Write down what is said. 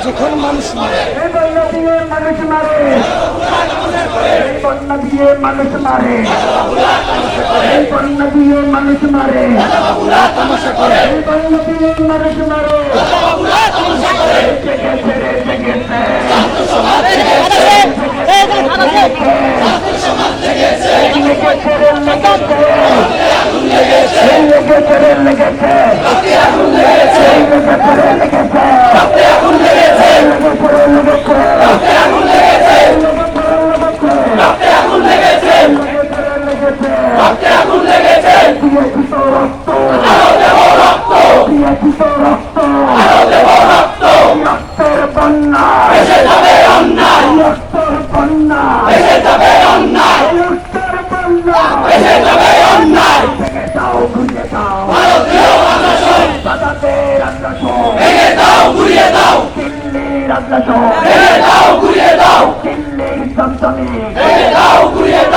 যখন মানুষ মারে বন্যা দিয়ে মানুষ মারে এই বন্যা দিয়ে মানুষ মারে এই বন্যা দিয়ে মানুষ মারে তামাশা করে বন্যা দিয়ে মানুষ মারে বিএপি তো রক্ত বিএপি তো রক্ত রক্তের বন্যা রক্তের বন্যা রক্তের বন্যা ভেঙে দাও ঘুরিয়ে দাও দাদাদের আগ্রাসন ভেঙে দাও ঘুরিয়ে দাও দিল্লির আগ্রাসন ভেঙে দাও ঘুরিয়ে দাও দিল্লির সন্তানে ভেঙে দাও ঘুরিয়ে দাও